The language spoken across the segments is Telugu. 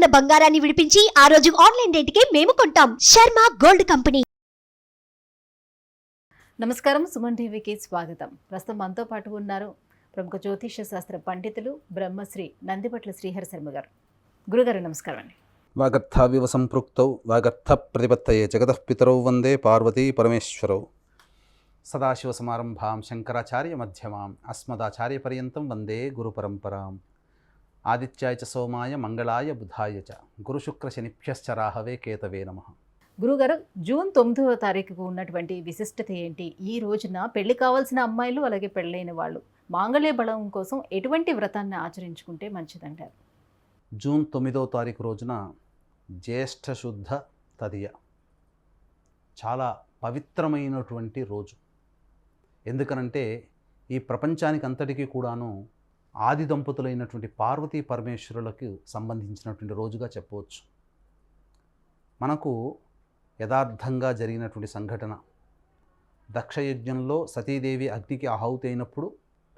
ఉన్న బంగారాన్ని విడిపించి ఆ రోజు ఆన్లైన్ రేటుకే మేము కొంటాం. Sharma gold company. నమస్కారం సుమన్ టీవీకి స్వాగతం. ప్రస్తుతం మనతో పాటు ఉన్నారు ప్రముఖ జ్యోతిష శాస్త్ర పండితులు బ్రహ్మశ్రీ నందిపట్ల శ్రీహరి శర్మ గారు. గురుగారు నమస్కారం అండి. వాగర్థావివ సంపృక్తౌ వాగర్థ ప్రతిపత్తయే జగతఃపితరౌ వందే పార్వతీ పరమేశ్వరౌ. సదాశివసమారంభాం శంకరాచార్య మధ్యమాం అస్మదాచార్యపర్యంతం వందే గురుపరంపరాం ఆదిత్యాయ చ సోమాయ మంగళాయ బుధాయ చ. గురుశుక్రశనిభ్యశ్చ రాహవే కేతవే నమ. గురుగారు జూన్ తొమ్మిదవ తారీఖుకు ఉన్నటువంటి విశిష్టత ఏంటి? ఈ రోజున పెళ్ళి కావాల్సిన అమ్మాయిలు అలాగే పెళ్ళైన వాళ్ళు మాంగళ్య బలం కోసం ఎటువంటి వ్రతాన్ని ఆచరించుకుంటే మంచిదంటారు? జూన్ తొమ్మిదవ తారీఖు రోజున జ్యేష్ఠ శుద్ధ తదియ. చాలా పవిత్రమైనటువంటి రోజు. ఎందుకనంటే ఈ ప్రపంచానికి అంతటికీ కూడాను ఆది దంపతులైనటువంటి పార్వతీ పరమేశ్వరులకు సంబంధించినటువంటి రోజుగా చెప్పవచ్చు. మనకు యథార్థంగా జరిగినటువంటి సంఘటన. దక్షయజ్ఞంలో సతీదేవి అగ్నికి ఆహుతైనప్పుడు అయినప్పుడు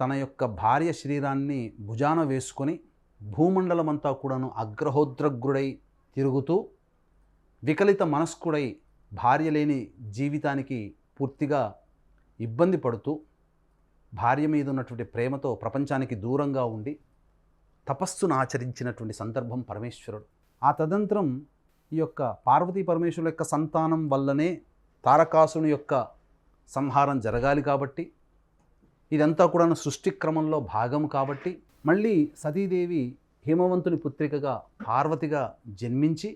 తన యొక్క భార్య శరీరాన్ని భుజాన వేసుకొని భూమండలమంతా కూడాను అగ్రహోద్రగ్రుడై తిరుగుతూ వికలిత మనస్కుడై భార్య లేని జీవితానికి పూర్తిగా ఇబ్బంది పడుతూ భార్య మీద ఉన్నటువంటి ప్రేమతో ప్రపంచానికి దూరంగా ఉండి తపస్సును ఆచరించినటువంటి సందర్భం పరమేశ్వరుడు. ఆ తదంతరం ఈ యొక్క పార్వతీ పరమేశ్వరుల యొక్క సంతానం వల్లనే తారకాసుని యొక్క సంహారం జరగాలి కాబట్టి ఇదంతా కూడా సృష్టి క్రమంలో భాగం కాబట్టి మళ్ళీ సతీదేవి హేమవంతుని పుత్రికగా పార్వతిగా జన్మించి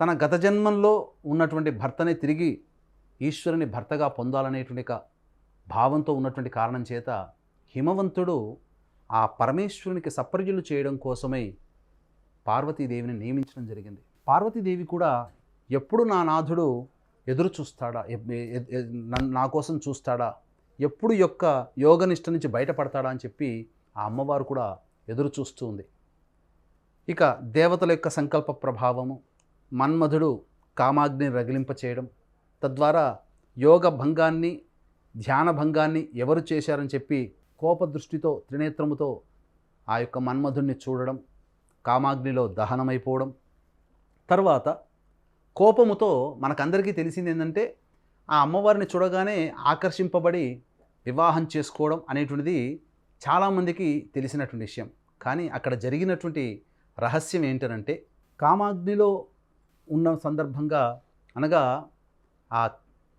తన గత జన్మంలో ఉన్నటువంటి భర్తనే తిరిగి ఈశ్వరుని భర్తగా పొందాలనేటువంటి భావంతో ఉన్నటువంటి కారణం చేత హిమవంతుడు ఆ పరమేశ్వరునికి సపర్యులు చేయడం కోసమై పార్వతీదేవిని నియమించడం జరిగింది. పార్వతీదేవి కూడా ఎప్పుడు నా నాథుడు ఎదురు చూస్తాడా? నా కోసం చూస్తాడా? ఎప్పుడు యొక్క యోగనిష్ట నుంచి బయటపడతాడా అని చెప్పి ఆ అమ్మవారు కూడా ఎదురు చూస్తూ ఉంది. ఇక దేవతల యొక్క సంకల్ప ప్రభావము మన్మధుడు కామాగ్ని రగిలింప చేయడం తద్వారా యోగ భంగాన్ని ధ్యాన భంగాన్ని ఎవరు చేశారని చెప్పి కోపదృష్టితో త్రినేత్రముతో ఆ యొక్క మన్మధుణ్ణి చూడడం కామాగ్నిలో దహనమైపోవడం. తర్వాత కోపముతో మనకందరికీ తెలిసింది ఏంటంటే ఆ అమ్మవారిని చూడగానే ఆకర్షింపబడి వివాహం చేసుకోవడం అనేటువంటిది చాలామందికి తెలిసినటువంటి విషయం. కానీ అక్కడ జరిగినటువంటి రహస్యం ఏంటనంటే కామాగ్నిలో ఉన్న సందర్భంగా అనగా ఆ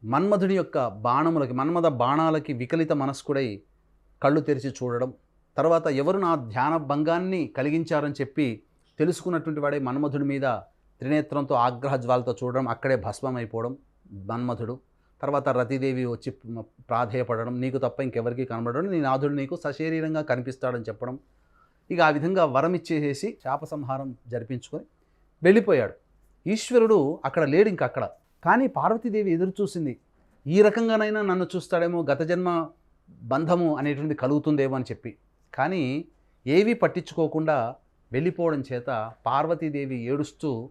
మన్మధుని యొక్క బాణములకి మన్మధ బాణాలకి వికలిత మనస్కుడై కళ్ళు తెరిచి చూడడం తర్వాత ఎవరు నా ధ్యాన భంగాన్ని కలిగించారని చెప్పి తెలుసుకున్నటువంటి వాడే మన్మధుడి మీద త్రినేత్రంతో ఆగ్రహ జ్వాలతో చూడడం అక్కడే భస్మమైపోవడం అయిపోవడం మన్మధుడు. తర్వాత రతిదేవి వచ్చి ప్రాధేయపడడం నీకు తప్ప ఇంకెవరికి కనబడడం నీ నాథుడు నీకు సశరీరంగా కనిపిస్తాడని చెప్పడం. ఇక ఆ విధంగా వరం ఇచ్చేసేసి శాప సంహారం జరిపించుకొని వెళ్ళిపోయాడు. ఈశ్వరుడు అక్కడ లేడు ఇంకక్కడ కానీ పార్వతీదేవి ఎదురు చూసింది ఈ రకంగానైనా నన్ను చూస్తాడేమో గత జన్మ బంధము అనేటువంటిది కలుగుతుందేమో అని చెప్పి. కానీ ఏవీ పట్టించుకోకుండా వెళ్ళిపోవడం చేత పార్వతీదేవి ఏడుస్తూ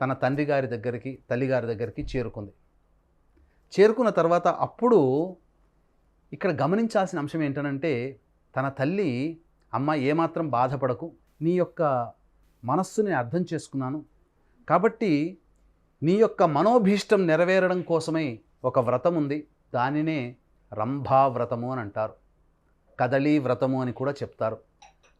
తన తండ్రి గారి దగ్గరికి తల్లిగారి దగ్గరికి చేరుకుంది. చేరుకున్న తర్వాత అప్పుడు ఇక్కడ గమనించాల్సిన అంశం ఏంటనంటే తన తల్లి అమ్మ ఏమాత్రం బాధపడకు. నీ యొక్క మనస్సుని అర్థం చేసుకున్నాను. కాబట్టి నీ యొక్క మనోభీష్టం నెరవేరడం కోసమై ఒక వ్రతం ఉంది. దానినే రంభా వ్రతము అని అంటారు. కదలీ వ్రతము అని కూడా చెప్తారు.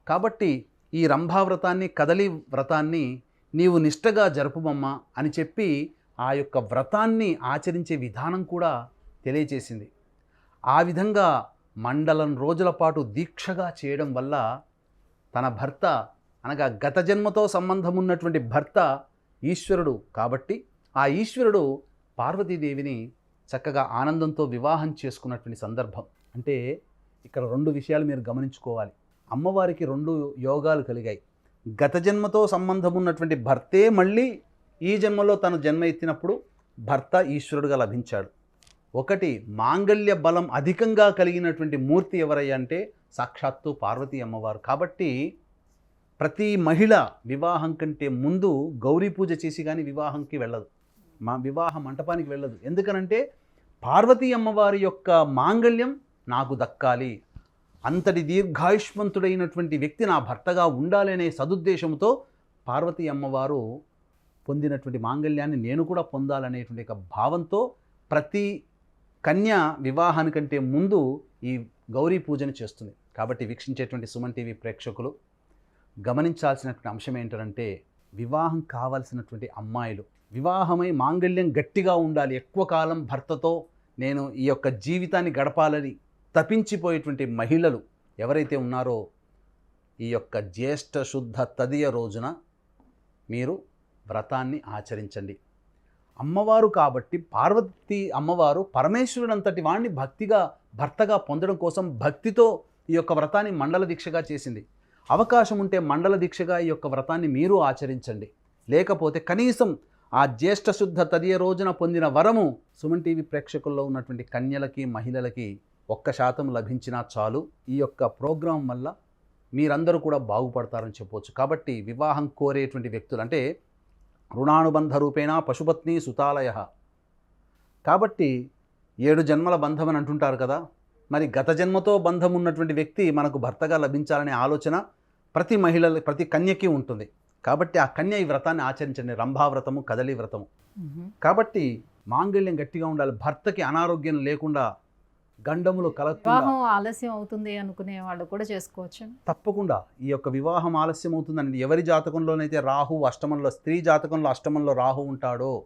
కాబట్టి ఈ రంభా వ్రతాన్ని కదలీ వ్రతాన్ని నీవు నిష్టగా జరుపుమమ్మా అని చెప్పి ఆ యొక్క వ్రతాన్ని ఆచరించే విధానం కూడా తెలియచేసింది. ఆ విధంగా మండలం రోజుల పాటు దీక్షగా చేయడం వల్ల తన భర్త అనగా గత జన్మతో సంబంధం ఉన్నటువంటి భర్త ఈశ్వరుడు కాబట్టి ఆ ఈశ్వరుడు పార్వతీదేవిని చక్కగా ఆనందంతో వివాహం చేసుకున్నటువంటి సందర్భం. అంటే ఇక్కడ రెండు విషయాలు మీరు గమనించుకోవాలి. అమ్మవారికి రెండు యోగాలు కలిగాయి. గత జన్మతో సంబంధం ఉన్నటువంటి భర్తే మళ్ళీ ఈ జన్మలో తను జన్మ ఎత్తినప్పుడు భర్త ఈశ్వరుడుగా లభించాడు. ఒకటి మాంగళ్య బలం అధికంగా కలిగినటువంటి మూర్తి ఎవరయ్యా అంటే సాక్షాత్తు పార్వతీ అమ్మవారు. కాబట్టి ప్రతి మహిళ వివాహం కంటే ముందు గౌరీ పూజ చేసి కానీ వివాహంకి వెళ్ళదు. మా వివాహ మంటపానికి వెళ్ళదు. ఎందుకనంటే పార్వతీ అమ్మవారి యొక్క మాంగళ్యం నాకు దక్కాలి. అంతటి దీర్ఘాయుష్మంతుడైనటువంటి వ్యక్తి నా భర్తగా ఉండాలనే సదుద్దేశంతో పార్వతీ అమ్మవారు పొందినటువంటి మాంగళ్యాన్ని నేను కూడా పొందాలనేటువంటి ఒక భావంతో ప్రతి కన్య వివాహానికంటే ముందు ఈ గౌరీ పూజను చేస్తుంది. కాబట్టి వీక్షించేటువంటి సుమన్ టీవీ ప్రేక్షకులు గమనించాల్సినటువంటి అంశం ఏంటంటే వివాహం కావాల్సినటువంటి అమ్మాయిలు వివాహమై మాంగళ్యం గట్టిగా ఉండాలి ఎక్కువ కాలం భర్తతో నేను ఈ యొక్క జీవితాన్ని గడపాలని తపించిపోయేటువంటి మహిళలు ఎవరైతే ఉన్నారో ఈ యొక్క జ్యేష్ఠ శుద్ధ తదియ రోజున మీరు వ్రతాన్ని ఆచరించండి. అమ్మవారు కాబట్టి పార్వతి అమ్మవారు పరమేశ్వరుడంతటి వాణ్ణి భక్తిగా భర్తగా పొందడం కోసం భక్తితో ఈ యొక్క వ్రతాన్ని మండల దీక్షగా చేసింది. అవకాశం ఉంటే మండల దీక్షగా ఈ యొక్క వ్రతాన్ని మీరు ఆచరించండి. లేకపోతే కనీసం ఆ జ్యేష్ఠ శుద్ధ తదియ రోజున పొందిన వరము సుమన్ టీవీ ప్రేక్షకుల్లో ఉన్నటువంటి కన్యలకి మహిళలకి ఒక్క శాతం లభించినా చాలు. ఈ యొక్క ప్రోగ్రాం వల్ల మీరందరూ కూడా బాగుపడతారని చెప్పవచ్చు కాబట్టి వివాహం కోరేటువంటి వ్యక్తులు అంటే రుణానుబంధ రూపేణ పశుపత్ని సుతాలయ. కాబట్టి ఏడు జన్మల బంధం అని అంటుంటారు కదా. మరి గత జన్మతో బంధం ఉన్నటువంటి వ్యక్తి మనకు భర్తగా లభించాలనే ఆలోచన ప్రతి మహిళ ప్రతి కన్యకి ఉంటుంది. కాబట్టి ఆ కన్య ఈ వ్రతాన్ని ఆచరించండి. రంభావ్రతము కదలి వ్రతము. కాబట్టి మాంగళ్యం గట్టిగా ఉండాలి. భర్తకి అనారోగ్యం లేకుండా గండములు కలగకుండా వివాహం ఆలస్యం అవుతుంది అనుకునే వాళ్ళు కూడా చేసుకోవచ్చు. తప్పకుండా ఈ యొక్క వివాహం ఆలస్యం అవుతుందండి ఎవరి జాతకంలోనైతే రాహు అష్టమంలో స్త్రీ జాతకంలో అష్టమంలో రాహు ఉంటాడో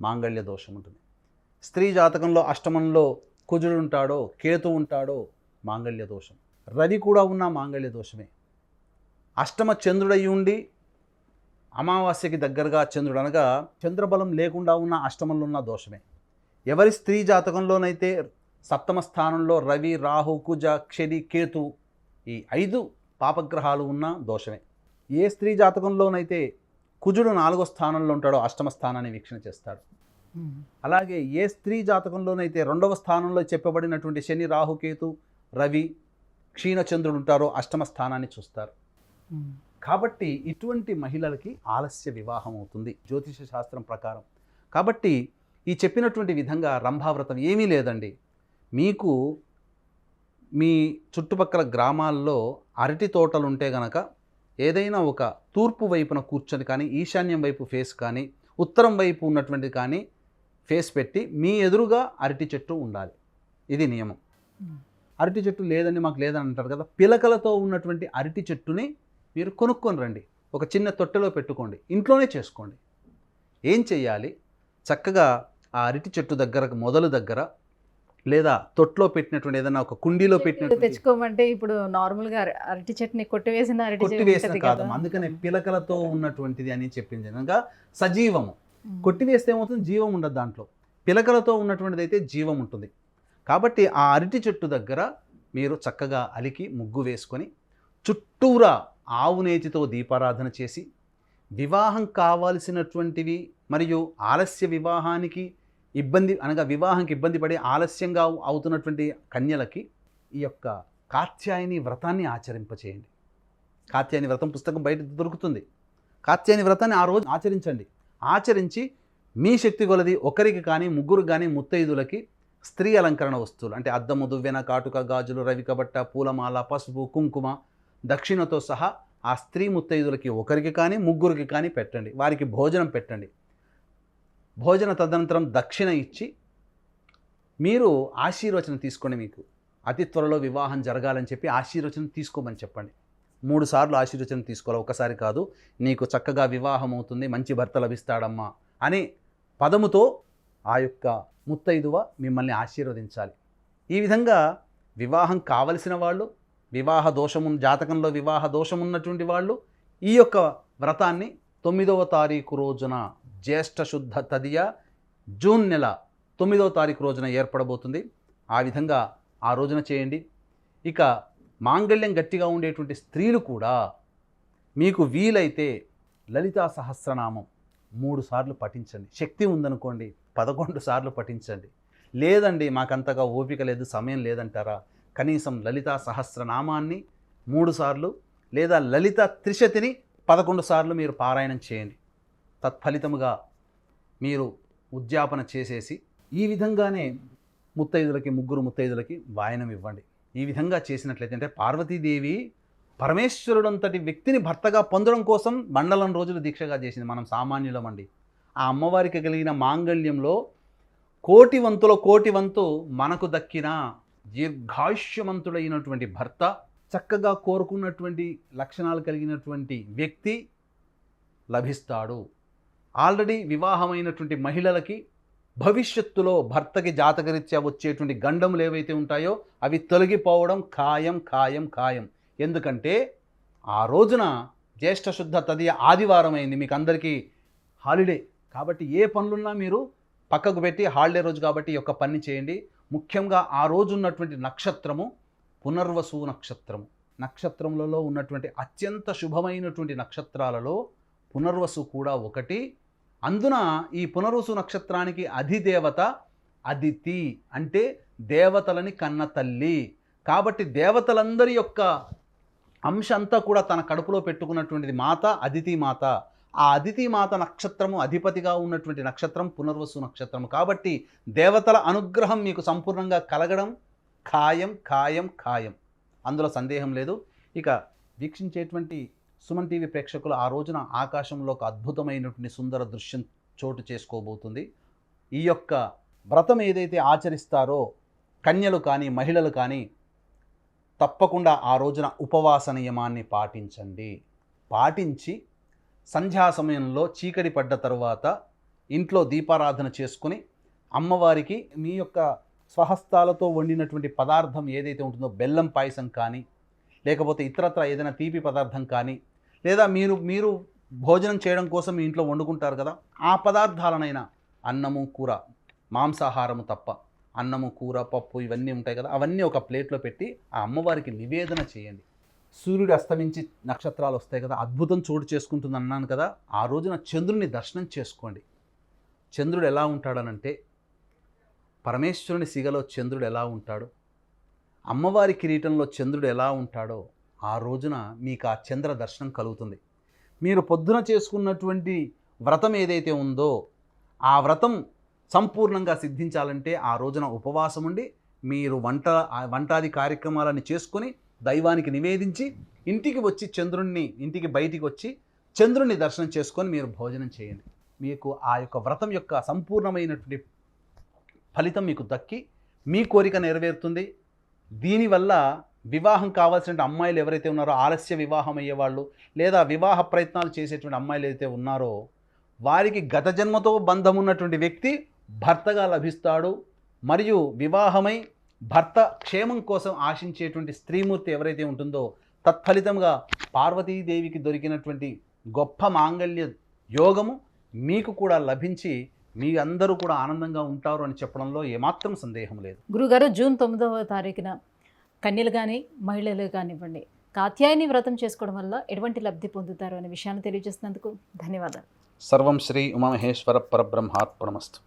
మాంగళ్య దోషం ఉంటుంది. స్త్రీ జాతకంలో అష్టమంలో కుజుడు ఉంటాడో కేతు ఉంటాడో మాంగళ్య దోషం. రవి కూడా ఉన్న మాంగళ్య దోషమే. అష్టమ చంద్రుడయి ఉండి అమావాస్యకి దగ్గరగా చంద్రుడు అనగా చంద్రబలం లేకుండా ఉన్న అష్టమంలో ఉన్న దోషమే. ఎవరి స్త్రీ జాతకంలోనైతే సప్తమ స్థానంలో రవి రాహు కుజ క్షని కేతు ఈ ఐదు పాపగ్రహాలు ఉన్న దోషమే. ఏ స్త్రీ జాతకంలోనైతే కుజుడు నాలుగో స్థానంలో ఉంటాడో అష్టమ స్థానాన్ని వీక్షణ చేస్తాడు. అలాగే ఏ స్త్రీ జాతకంలోనైతే రెండవ స్థానంలో చెప్పబడినటువంటి శని రాహుకేతు రవి క్షీణచంద్రుడు ఉంటారో అష్టమ స్థానాన్ని చూస్తారు. కాబట్టి ఇటువంటి మహిళలకి ఆలస్య వివాహం అవుతుంది. జ్యోతిష శాస్త్రం ప్రకారం. కాబట్టి ఈ చెప్పినటువంటి విధంగా రంభావ్రతం ఏమీ లేదండి. మీకు మీ చుట్టుపక్కల గ్రామాల్లో అరటి తోటలు ఉంటే గనక ఏదైనా ఒక తూర్పు వైపున కూర్చొని కానీ ఈశాన్యం వైపు ఫేస్ కానీ ఉత్తరం వైపు ఉన్నటువంటి కానీ ఫేస్ పెట్టి మీ ఎదురుగా అరటి చెట్టు ఉండాలి. ఇది నియమం. అరటి చెట్టు లేదని మాకు లేదని అంటారు కదా. పిలకలతో ఉన్నటువంటి అరటి చెట్టుని మీరు కొనుక్కొని రండి ఒక చిన్న తొట్టెలో పెట్టుకోండి. ఇంట్లోనే చేసుకోండి. ఏం చెయ్యాలి? చక్కగా ఆ అరటి చెట్టు దగ్గర మొదలు దగ్గర లేదా తొట్లో పెట్టినటువంటి ఏదైనా ఒక కుండీలో పెట్టినటువంటి తెచ్చుకోమంటే ఇప్పుడు నార్మల్గా అర- అరటి చెట్టుని కొట్టివేసిన కొట్టివేసిన కాదు. అందుకనే పిలకలతో ఉన్నటువంటిది అని చెప్పింది. అనగా సజీవము. కొట్టివేస్తే ఏమవుతుంది? జీవం ఉండదు దాంట్లో. పిలకలతో ఉన్నటువంటిది అయితే జీవం ఉంటుంది. కాబట్టి ఆ అరటి చెట్టు దగ్గర మీరు చక్కగా అలికి ముగ్గు వేసుకొని చుట్టూరా ఆవు నేతితో దీపారాధన చేసి వివాహం కావాల్సినటువంటివి మరియు ఆలస్య వివాహానికి ఇబ్బంది అనగా వివాహానికి ఇబ్బంది పడి ఆలస్యంగా అవుతున్నటువంటి కన్యలకి ఈ యొక్క కాత్యాయని వ్రతాన్ని ఆచరింపచేయండి. కాత్యాయని వ్రతం పుస్తకం బయట దొరుకుతుంది. కాత్యాయని వ్రతాన్ని ఆ రోజు ఆచరించండి. ఆచరించి మీ శక్తి కొలది ఒకరికి కానీ ముగ్గురు కానీ ముత్తైదులకి స్త్రీ అలంకరణ వస్తువులు అంటే అద్దము దువ్వెన కాటుక గాజులు రవికబట్ట పూలమాల పసుపు కుంకుమ దక్షిణతో సహా ఆ స్త్రీ ముత్తైదులకి ఒకరికి కానీ ముగ్గురికి కానీ పెట్టండి. వారికి భోజనం పెట్టండి. భోజన తదనంతరం దక్షిణ ఇచ్చి మీరు ఆశీర్వచనం తీసుకోండి మీకు. అతి త్వరలో వివాహం జరగాలని చెప్పి ఆశీర్వచనం తీసుకోమని చెప్పండి. మూడు సార్లు ఆశీర్వచనం తీసుకోవాలి. ఒకసారి కాదు నీకు చక్కగా వివాహం అవుతుంది మంచి భర్త లభిస్తాడమ్మా అనే పదముతో ఆ యొక్క ముత్తైదువ మిమ్మల్ని ఆశీర్వదించాలి. ఈ విధంగా వివాహం కావలసిన వాళ్ళు వివాహ దోషము జాతకంలో వివాహ దోషం ఉన్నటువంటి వాళ్ళు ఈ యొక్క వ్రతాన్ని తొమ్మిదవ తారీఖు రోజున జ్యేష్ఠ శుద్ధ తదియ జూన్ నెల తొమ్మిదవ తారీఖు రోజున ఏర్పడబోతుంది. ఆ విధంగా ఆ రోజున చేయండి. ఇక మాంగళ్యం గట్టిగా ఉండేటువంటి స్త్రీలు కూడా మీకు వీలైతే లలితా సహస్రనామం మూడు సార్లు పఠించండి. శక్తి ఉందనుకోండి పదకొండు సార్లు పఠించండి. లేదండి మాకంతగా ఓపిక లేదు సమయం లేదంటారా? కనీసం లలితా సహస్రనామాన్ని మూడుసార్లు లేదా లలిత త్రిశతిని పదకొండు సార్లు మీరు పారాయణం చేయండి. తత్ఫలితముగా మీరు ఉద్యాపన చేసేసి ఈ విధంగానే ముత్తైదులకి ముగ్గురు ముత్తైదులకి వాయనం ఇవ్వండి. ఈ విధంగా చేసినట్లయితే అంటే పార్వతీదేవి పరమేశ్వరుడంతటి వ్యక్తిని భర్తగా పొందడం కోసం మండలం రోజులు దీక్షగా చేసింది. మనం సామాన్యులమండి ఆ అమ్మవారికి కలిగిన మాంగళ్యంలో కోటి వంతులో కోటి వంతు మనకు దక్కిన దీర్ఘాయుష్యమంతుడైనటువంటి భర్త చక్కగా కోరుకున్నటువంటి లక్షణాలు కలిగినటువంటి వ్యక్తి లభిస్తాడు. ఆల్రెడీ వివాహమైనటువంటి మహిళలకి భవిష్యత్తులో భర్తకి జాతకరీత్యా వచ్చేటువంటి గండములు ఏవైతే ఉంటాయో అవి తొలగిపోవడం ఖాయం ఖాయం ఖాయం. ఎందుకంటే ఆ రోజున జ్యేష్ఠ శుద్ధ తదియ ఆదివారం అయింది. మీకు అందరికీ హాలిడే. కాబట్టి ఏ పనులున్నా మీరు పక్కకు పెట్టి హాలిడే రోజు కాబట్టి ఈ యొక్క పని చేయండి. ముఖ్యంగా ఆ రోజు ఉన్నటువంటి నక్షత్రము పునర్వసు నక్షత్రము. నక్షత్రములలో ఉన్నటువంటి అత్యంత శుభమైనటువంటి నక్షత్రాలలో పునర్వసు కూడా ఒకటి. అందున ఈ పునర్వసు నక్షత్రానికి అధిదేవత అదితి అంటే దేవతలని కన్న తల్లి. కాబట్టి దేవతలందరి యొక్క అంశ అంతా కూడా తన కడుపులో పెట్టుకున్నటువంటిది మాత అదితి మాత. ఆ అదితి మాత నక్షత్రము అధిపతిగా ఉన్నటువంటి నక్షత్రం పునర్వసు నక్షత్రం కాబట్టి దేవతల అనుగ్రహం మీకు సంపూర్ణంగా కలగడం ఖాయం ఖాయం ఖాయం. అందులో సందేహం లేదు. ఇక వీక్షించేటువంటి సుమన్ టీవీ ప్రేక్షకులు ఆ రోజున ఆకాశంలో ఒక అద్భుతమైనటువంటి సుందర దృశ్యం చోటు చేసుకోబోతుంది. ఈ యొక్క వ్రతం ఏదైతే ఆచరిస్తారో కన్యలు కానీ మహిళలు కానీ తప్పకుండా ఆ రోజున ఉపవాస నియమాన్ని పాటించండి. పాటించి సంధ్యా సమయంలో చీకటి పడ్డ తర్వాత ఇంట్లో దీపారాధన చేసుకుని అమ్మవారికి మీ యొక్క స్వహస్తాలతో వండినటువంటి పదార్థం ఏదైతే ఉంటుందో బెల్లం పాయసం కానీ లేకపోతే ఇతరత్ర ఏదైనా తీపి పదార్థం కానీ లేదా మీరు మీరు భోజనం చేయడం కోసం మీ ఇంట్లో వండుకుంటారు కదా ఆ పదార్థాలనైనా అన్నము కూర మాంసాహారము తప్ప అన్నము కూర పప్పు ఇవన్నీ ఉంటాయి కదా అవన్నీ ఒక ప్లేట్లో పెట్టి ఆ అమ్మవారికి నివేదన చేయండి. సూర్యుడు అస్తమించి నక్షత్రాలు వస్తాయి కదా అద్భుతం చోటు చేసుకుంటుంది అన్నాను కదా ఆ రోజున చంద్రుని దర్శనం చేసుకోండి. చంద్రుడు ఎలా ఉంటాడనంటే పరమేశ్వరుని సిగలో చంద్రుడు ఎలా ఉంటాడు అమ్మవారి కిరీటంలో చంద్రుడు ఎలా ఉంటాడో ఆ రోజున మీకు ఆ చంద్ర దర్శనం కలుగుతుంది. మీరు పొద్దున చేసుకున్నటువంటి వ్రతం ఏదైతే ఉందో ఆ వ్రతం సంపూర్ణంగా సిద్ధించాలంటే ఆ రోజున ఉపవాసం ఉండి మీరు వంట వంటాది కార్యక్రమాలని చేసుకొని దైవానికి నివేదించి ఇంటికి వచ్చి చంద్రుణ్ణి ఇంటికి బయటికి వచ్చి చంద్రుణ్ణి దర్శనం చేసుకొని మీరు భోజనం చేయండి. మీకు ఆ యొక్క వ్రతం యొక్క సంపూర్ణమైనటువంటి ఫలితం మీకు దక్కి మీ కోరిక నెరవేరుతుంది. దీనివల్ల వివాహం కావాల్సిన అమ్మాయిలు ఎవరైతే ఉన్నారో ఆలస్య వివాహం అయ్యేవాళ్ళు లేదా వివాహ ప్రయత్నాలు చేసేటువంటి అమ్మాయిలు ఏదైతే ఉన్నారో వారికి గత జన్మతో బంధం ఉన్నటువంటి వ్యక్తి భర్తగా లభిస్తాడు. మరియు వివాహమై భర్త క్షేమం కోసం ఆశించేటువంటి స్త్రీమూర్తి ఎవరైతే ఉంటుందో తత్ఫలితంగా పార్వతీదేవికి దొరికినటువంటి గొప్ప మాంగళ్య యోగము మీకు కూడా లభించి మీ అందరూ కూడా ఆనందంగా ఉంటారు అని చెప్పడంలో ఏమాత్రం సందేహం లేదు. గురుగారు జూన్ తొమ్మిదవ తారీఖున కన్యలు కానీ మహిళలు కానివ్వండి కాత్యాయని వ్రతం చేసుకోవడం వల్ల ఎటువంటి లబ్ధి పొందుతారు అనే విషయాన్ని తెలియజేసినందుకు ధన్యవాదాలు. సర్వం శ్రీ ఉమామహేశ్వర పరబ్రహ్మార్పణమస్తు.